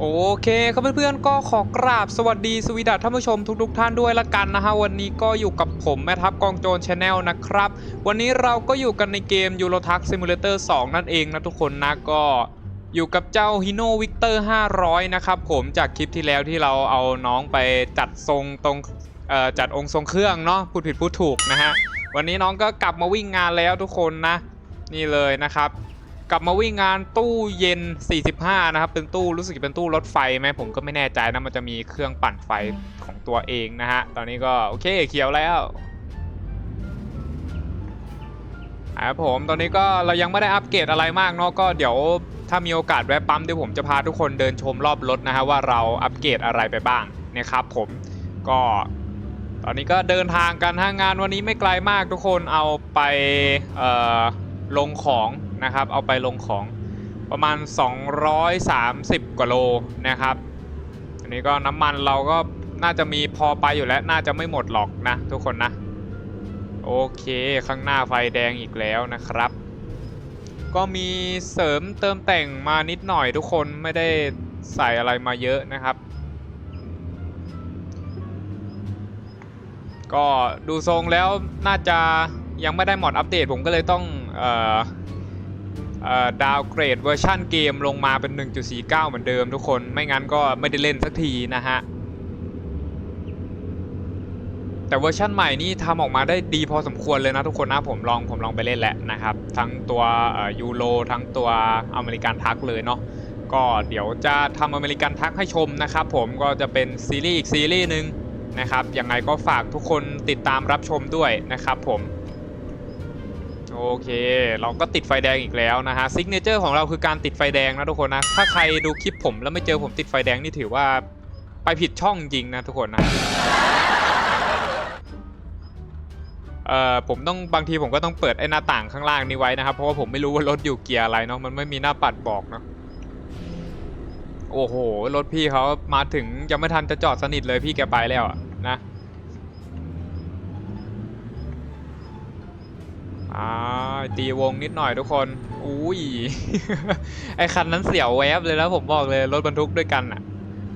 โอเคครับเพื่อนๆก็ขอกราบสวัสดีสวีดัสท่านผู้ชมทุกๆท่านด้วยละกันนะฮะวันนี้ก็อยู่กับผมแม่ทัพกองโจรชาแนลนะครับ วันนี้เราก็อยู่กันในเกม Euro Truck Simulator 2นั่นเองนะทุกคนนะก็อยู่กับเจ้า Hino Victor 500 นะครับผมจากคลิปที่แล้วที่เราเอาน้องไปจัดทรงตรงจัดองค์ทรงเครื่องเนาะพูดผิดพูดถูกนะฮะวันนี้น้องก็กลับมาวิ่งงานแล้วทุกคนนะ นี่เลยนะครับ กลับมาวิ่งงานตู้เย็น 45 นะครับ เป็นตู้รู้สึกจะเป็นตู้รถไฟไหมผมก็ไม่แน่ใจนะ มันจะมีเครื่องปั่นไฟของตัวเองนะฮะ ตอนนี้ก็โอเคเขียวแล้วครับผมตอนนี้ก็เรายังไม่ได้อัปเกรดอะไรมากเนาะก็เดี๋ยวถ้ามีโอกาสแวะปั๊มเดี๋ยวผมจะพาทุกคนเดินชมรอบรถนะฮะว่าเราอัปเกรดอะไรไปบ้างนะครับผมก็ตอนนี้ก็เดินทางกันทางงานวันนี้ไม่ไกลมากทุกคนเอาไปลงของ นะครับ เอาไปลงของประมาณ 230 กว่าโลนะครับอันนี้ก็น้ำมันเราก็น่าจะมีพอไปอยู่แล้วน่าจะไม่หมดหรอกนะทุกคนนะ โอเคข้างหน้าไฟแดงอีกแล้วนะครับ ก็มีเสริมเติมแต่งมานิดหน่อยทุกคนไม่ได้ใส่อะไรมาเยอะนะครับ ก็ดูทรงแล้วน่าจะยังไม่ได้หมดอัปเดตผมก็เลยต้องเอ่อเอ่อ ดาวเกรดเวอร์ชันเกมลงมาเป็น 1.49 เหมือนเดิมทุกคนไม่งั้นก็ไม่ได้เล่นสักทีนะฮะ แต่เวอร์ชันใหม่นี่ทำออกมาได้ดีพอสมควรเลยนะทุกคนนะผมลองผมลองไปเล่นแหล้วนะครับ ทั้งตัวยูโรทั้งตัวอเมริกันทักเลยเนาะก็เดี๋ยวจะทำอเมริกันทักให้ชมนะครับผมก็จะเป็นซีรีส์อีกซีรีส์หนึ่งนะครับยังไงก็ฝากทุกคนติดตามรับชมด้วยนะครับผม โอเค เราก็ติดไฟแดงอีกแล้วนะฮะซิกเนเจอร์ของเราคือการติดไฟแดงนะทุกคนนะ ถ้าใครดูคลิปผมแล้วไม่เจอผมติดไฟแดงนี่ถือว่าไปผิดช่องจริงนะทุกคนนะเอ่อผมต้องบางทีผมก็ต้องเปิดไอ้หน้าต่างข้างล่างนี้ไว้นะครับ เพราะว่าผมไม่รู้ว่ารถอยู่เกียร์อะไรเนาะมันไม่มีหน้าปัดบอกเนาะโอ้โห รถพี่เขามาถึงยังไม่ทันจะจอดสนิทเลยพี่แกไปแล้วอะนะ อ่าตีวงนิดหน่อยทุกคน อุ้ย ไอคันนั้นเสียวแวบเลยแล้วผมบอกเลยรถบรรทุกด้วยกันอะ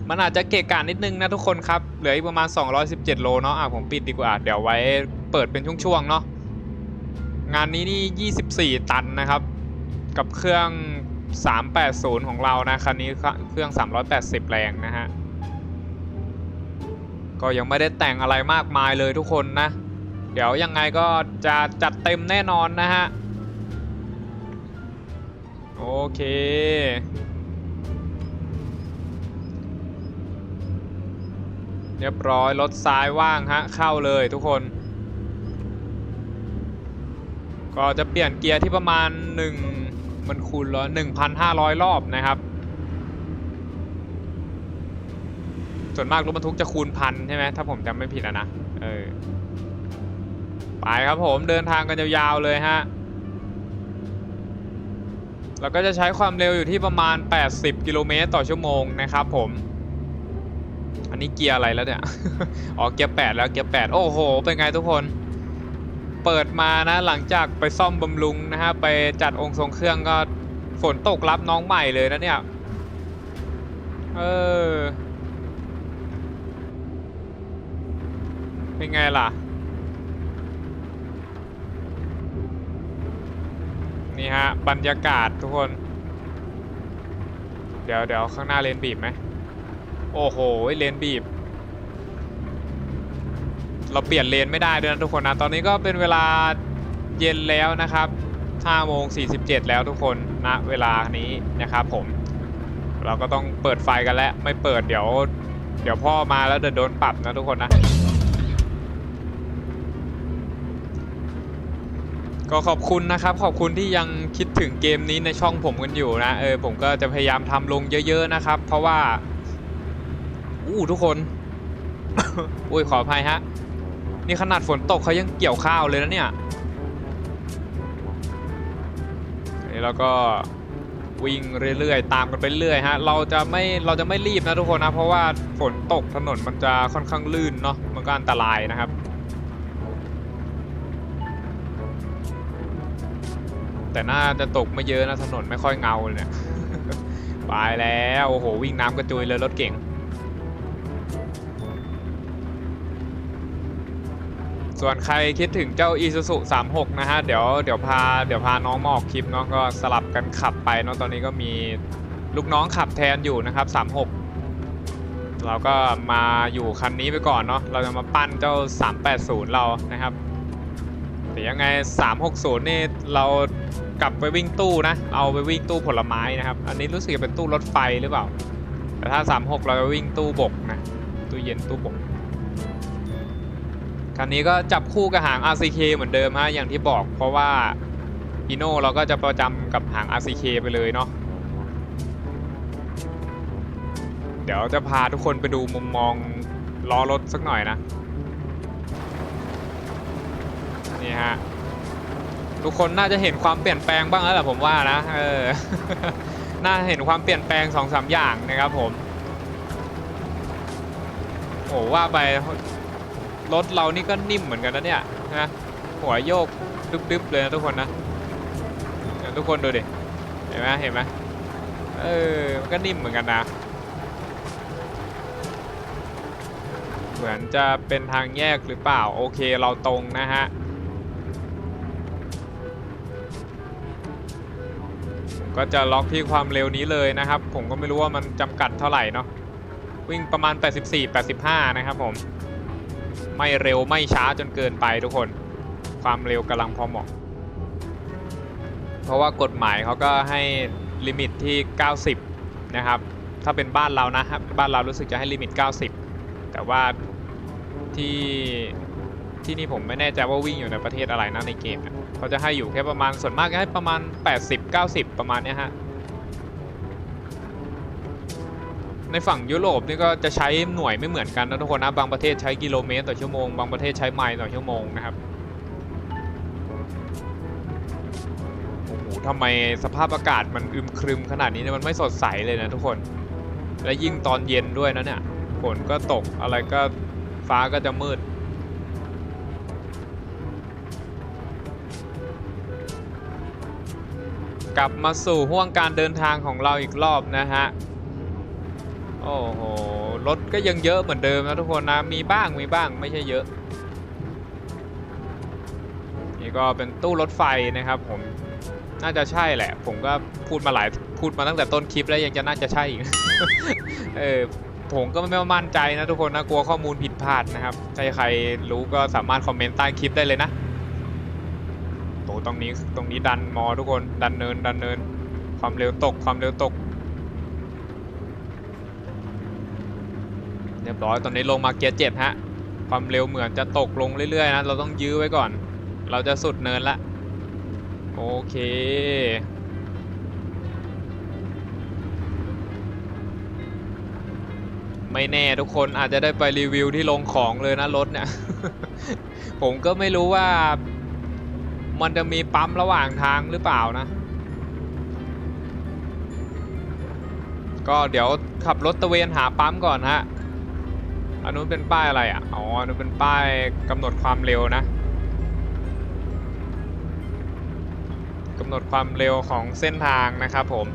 มันอาจจะเกะกะนิดนึงนะทุกคนครับ เหลืออีกประมาณ 217 โลเนาะ อะผมปิดดีกว่า เดี๋ยวไว้เปิดเป็นช่วงๆเนาะ งานนี้นี่ 24 ตันนะครับ กับเครื่อง 380 ของเรานะ คันนี้เครื่อง 380 แรงนะฮะ ก็ยังไม่ได้แต่งอะไรมากมายเลยทุกคนนะ เดี๋ยวยังไงก็จะจัดเต็มแน่นอนนะฮะ โอเค เรียบร้อยรถซ้ายว่างฮะ เข้าเลยทุกคน ก็จะเปลี่ยนเกียร์ที่ประมาณ 1 มันคูณแล้ว1,500 รอบนะครับ ส่วนมากรถบรรทุกจะคูณพันใช่ไหมถ้าผมจำไม่ผิดอะนะ เออ ไปครับผมเดินทางกันยาวๆเลยฮะเราก็จะใช้ความเร็วอยู่ที่ประมาณ 80 กิโลเมตรต่อชั่วโมงนะครับผม อันนี้เกียร์อะไรแล้วเนี่ย อ๋อเกียร์ 8 แล้วเกียร์ 8 โอ้โห เป็นไงทุกคน เปิดมานะหลังจากไปซ่อมบำรุงนะฮะ ไปจัดองค์ทรงเครื่องก็ฝนตกรับน้องใหม่เลยนะเนี่ย เออ เป็นไงล่ะ นี่ ฮะ บรรยากาศทุกคน เดี๋ยวเดี๋ยวข้างหน้าเลนบีบไหม โอ้โห เลนบีบ เราเปลี่ยนเลนไม่ได้ด้วยนะทุกคนนะ ตอนนี้ก็เป็นเวลาเย็นแล้วนะครับ5โมง47 แล้วทุกคนณนะเวลานี้นะครับผม เราก็ต้องเปิดไฟกันแล้ว ไม่เปิดเดี๋ยว เดี๋ยวพ่อมาแล้วเดี๋ยวโดนปรับนะทุกคนนะ ก็ขอบคุณนะครับ ขอบคุณที่ยังคิดถึงเกมนี้ในช่องผมกันอยู่นะเออผมก็จะพยายามทำลงเยอะๆนะครับ เพราะว่าอู้ทุกคน อุ้ยขออภัยฮะ นี่ขนาดฝนตกเขายังเกี่ยวข้าวเลยนะเนี่ยอันนี้เราก็วิ่งเรื่อยๆ ตามกันไปเรื่อยฮะ เราจะไม่ เราจะไม่รีบนะทุกคนนะ เพราะว่าฝนตกถนนมันจะค่อนข้างลื่นเนาะ มันก็อันตรายนะครับ แต่น่าจะตกไม่เยอะนะถนนไม่ค่อยเงาเลยเนี่ยไปแล้วโอ้โหวิ่งน้ำกระจุยเลยรถเก่ง ส่วนใครคิดถึงเจ้า Isuzu 36 นะฮะ เดี๋ยวเดี๋ยวพาเดี๋ยวพาน้องมาออกคลิปเนาะก็สลับกันขับไปเนาะตอนนี้ก็มีลูกน้องขับแทนอยู่นะครับ 36 เราก็มาอยู่คันนี้ไปก่อนเนาะเราจะมาปั้นเจ้า 380 เรานะครับ ดี๋ยวยังไง 360 นี่เรากลับไปวิ่งตู้นะ เอาไปวิ่งตู้ผลไม้นะครับ อันนี้รู้สึกเป็นตู้รถไฟหรือเปล่า แต่ถ้า 36 เราจะวิ่งตู้บกนะ ตู้เย็นตู้บกคันนี้ก็จับคู่กับหาง RCK เหมือนเดิมฮะ อย่างที่บอก เพราะว่าอีโน่เราก็จะประจำกับหาง RCK ไปเลยเนาะ เดี๋ยวจะพาทุกคนไปดูมุมมองล้อรถสักหน่อยนะ นี่ฮะทุกคนน่าจะเห็นความเปลี่ยนแปลงบ้างแล้วแหละผมว่านะเออน่าเห็นความเปลี่ยนแปลงสองสามอย่างนะครับผมโอ้ว่าไปรถเรานี่ก็นิ่มเหมือนกันนะเนี่ยนะหัวโยกดึบๆเลยนะทุกคนนะทุกคนดูดิเห็นไหมเห็นไหมเออมันก็นิ่มเหมือนกันนะเหมือนจะเป็นทางแยกหรือเปล่าโอเคเราตรงนะฮะ ก็จะล็อกที่ความเร็วนี้เลยนะครับ ผมก็ไม่รู้ว่ามันจำกัดเท่าไหร่เนาะวิ่งประมาณ 84-85 นะครับผม ไม่เร็วไม่ช้าจนเกินไปทุกคน ความเร็วกำลังพอเหมาะ เพราะว่ากฎหมายเขาก็ให้ลิมิตที่ 90 นะครับ ถ้าเป็นบ้านเรานะครับบ้านเรารู้สึกจะให้ลิมิต 90 แต่ว่าที่ที่นี่ผมไม่แน่ใจว่าวิ่งอยู่ในประเทศอะไรนะในเกมนี่ย เขาจะให้อยู่แค่ประมาณส่วนมากก็ให้ประมาณ 80-90 ประมาณนี้ฮะ ในฝั่งยุโรปนี่ก็จะใช้หน่วยไม่เหมือนกันนะทุกคนนะบางประเทศใช้กิโลเมตรต่อชั่วโมงบางประเทศใช้ไมล์ต่อชั่วโมงนะครับโอ้โหทำไมสภาพอากาศมันอึมครึมขนาดนี้เนี่ยมันไม่สดใสเลยนะทุกคน และยิ่งตอนเย็นด้วยนะเนี่ยฝนก็ตกอะไรก็ฟ้าก็จะมืด กลับมาสู่ห่วงการเดินทางของเราอีกรอบนะฮะ โอ้โห รถก็ยังเยอะเหมือนเดิมนะทุกคนนะ มีบ้างมีบ้างไม่ใช่เยอะ นี่ก็เป็นตู้รถไฟนะครับผมน่าจะใช่แหละ ผมก็พูดมาหลายพูดมาตั้งแต่ต้นคลิปแล้วยังจะน่าจะใช่อีก เออผมก็ไม่มั่นใจนะทุกคนนะกลัวข้อมูลผิดพลาดนะครับถ้าใครรู้ก็สามารถคอมเมนต์ใต้คลิปได้เลยนะ ตรงนี้ตรงนี้ดันมอทุกคนดันเนินดันเนิน ความเร็วตกความเร็วตก เรียบร้อยตอนนี้ลงมาเกียร์เจ็ดฮะความเร็วเหมือนจะตกลงเรื่อยๆนะเราต้องยื้อไว้ก่อน เราจะสุดเนินละโอเคไม่แน่ทุกคนอาจจะได้ไปรีวิวที่ลงของเลยนะรถเนี่ย ผมก็ไม่รู้ว่า มันจะมีปั๊มระหว่างทางหรือเปล่านะ ก็เดี๋ยวขับรถตะเวนหาปั๊มก่อนฮะ อันนู้นเป็นป้ายอะไรอะ อ๋อ อันนู้นเป็นป้ายกำหนดความเร็วนะกำหนดความเร็วของเส้นทางนะครับผม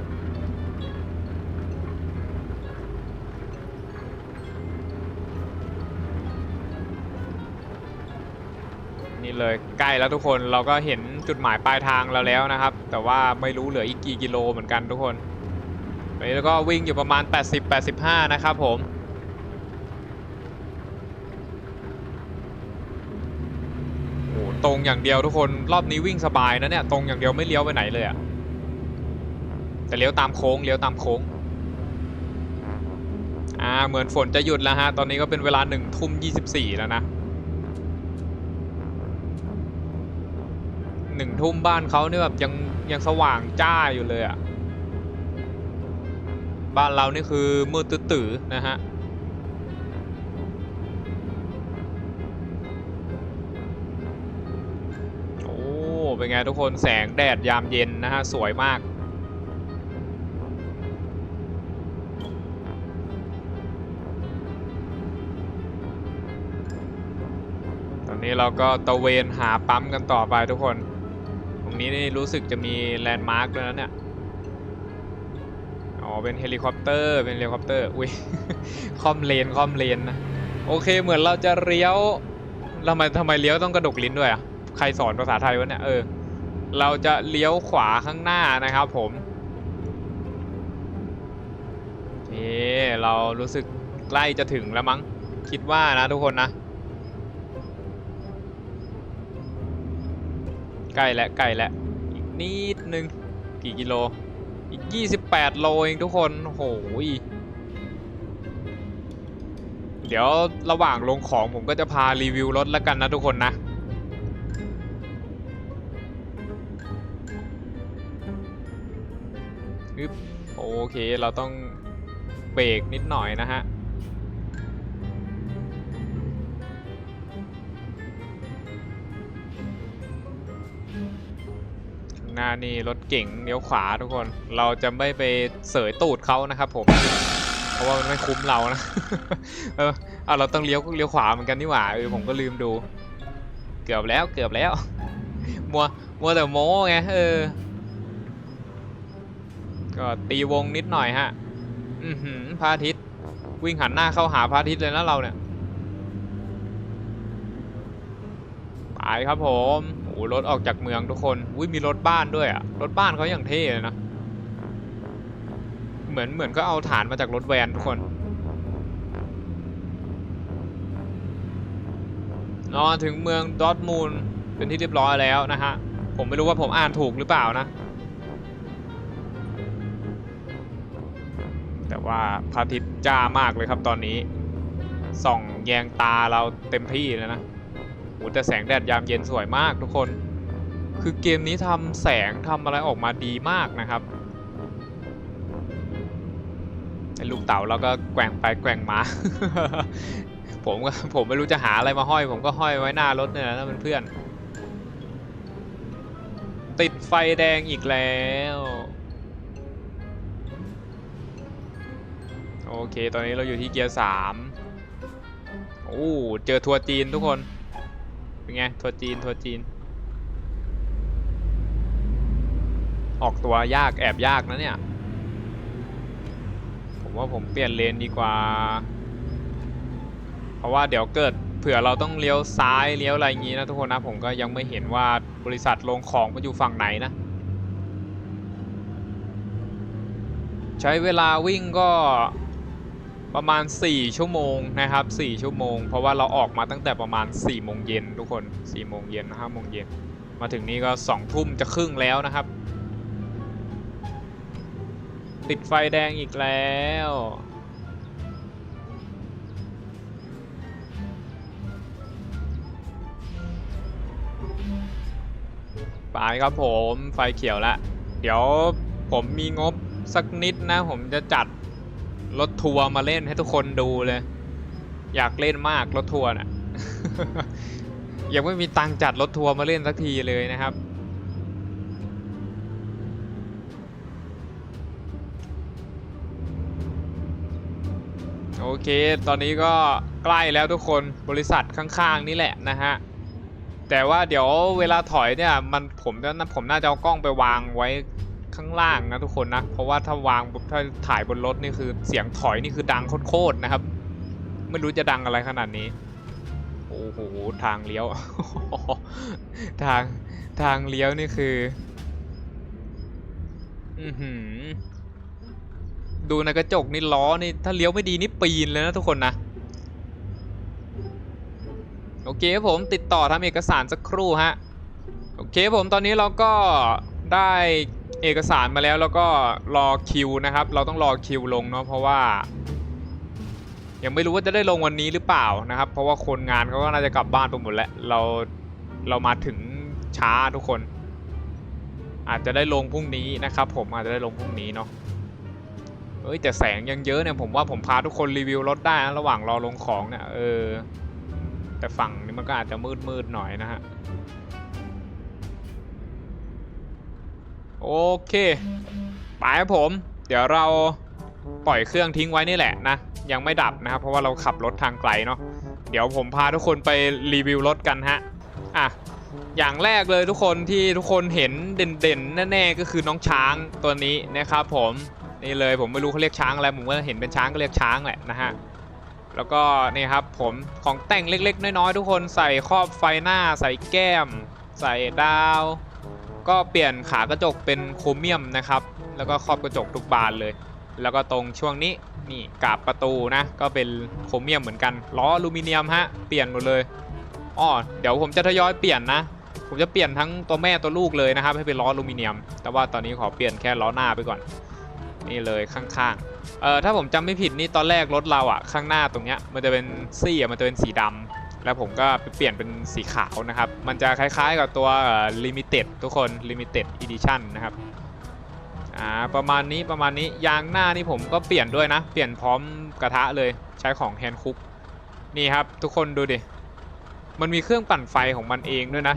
เลยใกล้แล้วทุกคนเราก็เห็นจุดหมายปลายทางเราแล้วนะครับ แต่ว่าไม่รู้เหลืออีกกี่กิโลเหมือนกันทุกคนตอนนี้แล้วก็วิ่งอยู่ประมาณ 80-85 นะครับผมโอ้โหตรงอย่างเดียวทุกคนรอบนี้วิ่งสบายนะเนี่ยตรงอย่างเดียวไม่เลี้ยวไปไหนเลยอะแต่เลี้ยวตามโค้งเลี้ยวตามโค้งอ่าเหมือนฝนจะหยุดแล้วฮะตอนนี้ก็เป็นเวลาหนึ่งทุ่มยี่สิบสี่แล้วนะ หนึ่งทุ่มบ้านเขาเนี่ยแบบยังยังสว่างจ้าอยู่เลยอะบ้านเรานี่คือมืดตื้อนะฮะโอ้เป็นไงทุกคนแสงแดดยามเย็นนะฮะ สวยมากตอนนี้เราก็ตะเวนหาปั๊มกันต่อไปทุกคน นี้นี่รู้สึกจะมีแลนด์มาร์กด้วยนะเนี่ย อ๋อ เป็นเฮลิคอปเตอร์ เป็นเฮลิคอปเตอร์ อุ้ย คอมเลน คอมเลนนะ โอเค เหมือนเราจะเลี้ยวทำไมทำไมเลี้ยวต้องกระดกลิ้นด้วยอะ ใครสอนภาษาไทยวะเนี่ย เออ เราจะเลี้ยวขวาข้างหน้านะครับผมเอ๊เรารู้สึกใกล้จะถึงแล้วมั้ง คิดว่านะทุกคนนะ ใกล้แล้วใกล้แล้วอีกนิดนึงกี่กิโล อีก 28 โลเองทุกคนโหยเดี๋ยวระหว่างลงของผมก็จะพารีวิวรถแล้วกันนะทุกคนนะ โอเคเราต้องเบรกนิดหน่อยนะฮะ หน้านี่รถเก่งเลี้ยวขวาทุกคน เราจะไม่ไปเสยตูดเขานะครับผม เพราะว่ามันไม่คุ้มเรานะ เออเอาเราต้องเลี้ยวเลี้ยวขวาเหมือนกันนี่หว่าเออผมก็ลืมดู เกือบแล้วเกือบแล้ว มัวมัวแต่โม้ไงเออ ก็ตีวงนิดหน่อยฮะ อือหือพระอาทิตย์วิ่งหันหน้าเข้าหาพระอาทิตย์เลยนะเราเนี่ยไปครับผม โอ้รถออกจากเมืองทุกคนอุ้ยมีรถบ้านด้วยอะรถบ้านเขาอย่างเท่เลยนะ เหมือนเหมือนก็เอาฐานมาจากรถแวนทุกคนนอถึงเมืองดอร์ทมูลเป็นที่เรียบร้อยแล้วนะฮะ ผมไม่รู้ว่าผมอ่านถูกหรือเปล่านะ แต่ว่าพระอาทิตย์จ้ามากเลยครับตอนนี้ ส่องแยงตาเราเต็มที่เลยนะ อ้แต่แสงแดดยามเย็นสวยมากทุกคน คือเกมนี้ทำแสงทำอะไรออกมาดีมากนะครับไอ้ลูกเต่าเราก็แกว่งไปแกว่งมา ผมก็ผมไม่รู้จะหาอะไรมาห้อย ผมก็ห้อยไว้หน้ารถเนี่ยนะเพื่อนๆติดไฟแดงอีกแล้ว โอเค ตอนนี้เราอยู่ที่เกียร์สามโอ้ เจอทัวร์จีนทุกคน เป็นไงทัวร์จีนทัวร์จีน ออกตัวยากแอบยากนะเนี่ย ผมว่าผมเปลี่ยนเลนดีกว่า เพราะว่าเดี๋ยวเกิดเผื่อเราต้องเลี้ยวซ้ายเลี้ยวอะไรอย่างงี้นะทุกคนนะ ผมก็ยังไม่เห็นว่าบริษัทลงของมันอยู่ฝั่งไหนนะ ใช้เวลาวิ่งก็ ประมาณ 4 ชั่วโมงนะครับ 4 ชั่วโมง เพราะว่าเราออกมาตั้งแต่ประมาณ4โมงเย็นทุกคน4โมงเย็น5โมงเย็นมาถึงนี้ก็2ทุ่มจะครึ่งแล้วนะครับ ติดไฟแดงอีกแล้วไปครับผมไฟเขียวล้วเดี๋ยวผมมีงบสักนิดนะ ผมจะจัด รถทัวร์มาเล่นให้ทุกคนดูเลย อยากเล่นมากรถทัวร์น่ะยังไม่มีตังจัดรถทัวร์มาเล่นสักทีเลยนะครับ โอเค ตอนนี้ก็ใกล้แล้วทุกคนบริษัทข้างๆนี่แหละนะฮะ แต่ว่าเดี๋ยวเวลาถอยเนี่ยมันผมจะผมน่าจะเอากล้องไปวางไว้ ข้างล่างนะทุกคนนะ เพราะว่าถ้าวางถ้าถ่ายบนรถนี่คือเสียงถอยนี่คือดังโคตรๆนะครับ ไม่รู้จะดังอะไรขนาดนี้ โอ้โหทางเลี้ยว ทางทางเลี้ยวนี่คือ อือหือ ดูในกระจกนี่ล้อนี่ถ้าเลี้ยวไม่ดีนี่ปีนเลยนะทุกคนนะโอเคผมติดต่อทำเอกสารสักครู่ฮะ โอเคผมตอนนี้เราก็ ได้เอกสารมาแล้วแล้วก็รอคิวนะครับ เราต้องรอคิวลงเนาะเพราะว่า ยังไม่รู้ว่าจะได้ลงวันนี้หรือเปล่านะครับ เพราะว่าคนงานเขาก็น่าจะกลับบ้านไปหมดแล้วเราเรามาถึงช้าทุกคน อาจจะได้ลงพรุ่งนี้นะครับ ผมอาจจะได้ลงพรุ่งนี้เนาะเอ้ยแต่แสงยังเยอะเนี่ยผมว่าผมพาทุกคนรีวิวรถได้นะระหว่างรอลงของเนี่ยเออแต่ฝั่งนี้มันก็อาจจะมืดมืดหน่อยนะฮะ โอเค ไปครับผม เดี๋ยวเราปล่อยเครื่องทิ้งไว้นี่แหละนะ ยังไม่ดับนะครับ เพราะว่าเราขับรถทางไกลเนาะ เดี๋ยวผมพาทุกคนไปรีวิวรถกันฮะ อะ อย่างแรกเลยทุกคนที่ทุกคนเห็นเด่นๆแน่ๆก็คือน้องช้างตัวนี้นะครับ ผม นี่เลยผมไม่รู้เขาเรียกช้างอะไร ผมก็เห็นเป็นช้างก็เรียกช้างแหละนะฮะแล้วก็นี่ครับผมของแต่งเล็กๆ น้อยๆ ทุกคนใส่ครอบไฟหน้า ใส่แก้ม ใส่ดาว ก็เปลี่ยนขากระจกเป็นโครเมียมนะครับ แล้วก็ครอบกระจกทุกบานเลย แล้วก็ตรงช่วงนี้นี่กาบประตูนะ ก็เป็นโครเมียมเหมือนกัน ล้ออลูมิเนียมฮะ เปลี่ยนหมดเลยอ้อเดี๋ยวผมจะทยอยเปลี่ยนนะ ผมจะเปลี่ยนทั้งตัวแม่ตัวลูกเลยนะครับ ให้เป็นล้ออลูมิเนียม แต่ว่าตอนนี้ขอเปลี่ยนแค่ล้อหน้าไปก่อน นี่เลยข้างๆ เออถ้าผมจำไม่ผิดนี่ตอนแรกรถเราอะข้างหน้าตรงเนี้ยมันจะเป็นซี่อะมันจะเป็นสีดำ แล้วผมก็ไปเปลี่ยนเป็นสีขาวนะครับ มันจะคล้ายๆกับตัวลิมิเต็ดทุกคนลิมิเต็ดอีดิชันนะครับอ่าประมาณนี้ประมาณนี้ยางหน้านี่ผมก็เปลี่ยนด้วยนะ เปลี่ยนพร้อมกระทะเลยใช้ของแฮนด์คุกนี่ครับ ทุกคนดูดิ มันมีเครื่องปั่นไฟของมันเองด้วยนะ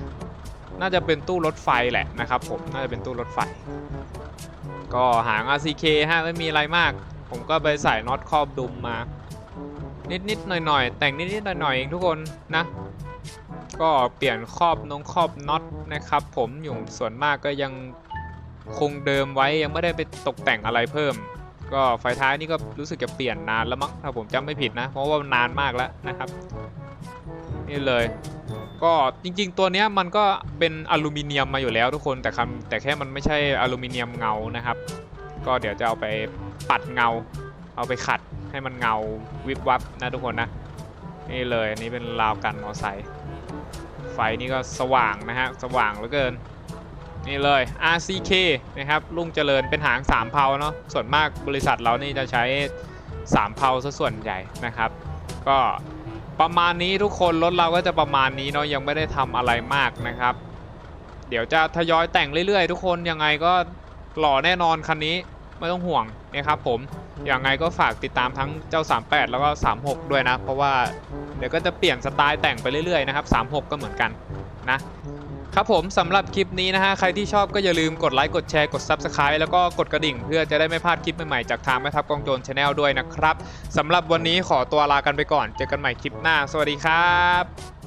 น่าจะเป็นตู้รถไฟแหละนะครับผมน่าจะเป็นตู้รถไฟ ก็หาง RCK ฮะไม่มีอะไรมาก ผมก็ไปใส่น็อตครอบดุมมา นิดๆหน่อยๆแต่งนิดๆหน่อยๆเองทุกคนนะ ก็เปลี่ยนครอบนงครอบน็อตนะครับ ผมอยู่ส่วนมากก็ยังคงเดิมไว้ยังไม่ได้ไปตกแต่งอะไรเพิ่ม ก็ไฟท้ายนี่ก็รู้สึกจะเปลี่ยนนานแล้วมั้งถ้าผมจำไม่ผิดนะ เพราะว่านานมากแล้วนะครับ นี่เลย ก็จริง ๆ ตัวนี้มันก็เป็นอลูมิเนียมมาอยู่แล้วทุกคนแต่คำแต่แค่มันไม่ใช่อลูมิเนียมเงานะครับ ก็เดี๋ยวจะเอาไปปัดเงา เอาไปขัด ให้มันเงาวิบวับนะทุกคนนะ นี่เลยอันนี้เป็นราวกันมอไซค์ไฟนี่ก็สว่างนะฮะสว่างเหลือเกิน นี่เลย RCK นะครับลุงเจริญเป็นหางสามเพาเนาะส่วนมากบริษัทเรานี่จะใช้สามเพาซะส่วนใหญ่นะครับ ก็ประมาณนี้ทุกคนรถเราก็จะประมาณนี้เนาะยังไม่ได้ทำอะไรมากนะครับ เดี๋ยวจะทยอยแต่งเรื่อยๆ ทุกคนยังไงก็หล่อแน่นอนคันนี้ไม่ต้องห่วงนะครับผม อยังไงก็ฝากติดตามทั้งเจ้า 38 แล้วก็ 36 ด้วยนะ เพราะว่าเดี๋ยวก็จะเปลี่ยนสไตล์แต่งไปเรื่อยๆนะครับ 36 ก็เหมือนกันนะครับผมสำหรับคลิปนี้นะฮะ ใครที่ชอบก็อย่าลืมกดไลค์ กดแชร์ กด Subscribe แล้วก็กดกระดิ่ง เพื่อจะได้ไม่พลาดคลิปใหม่ๆ จากทางแม่ทัพกองโจรชาแนลด้วยนะครับสำหรับวันนี้ขอตัวลากันไปก่อน เจอกันใหม่คลิปหน้า สวัสดีครับ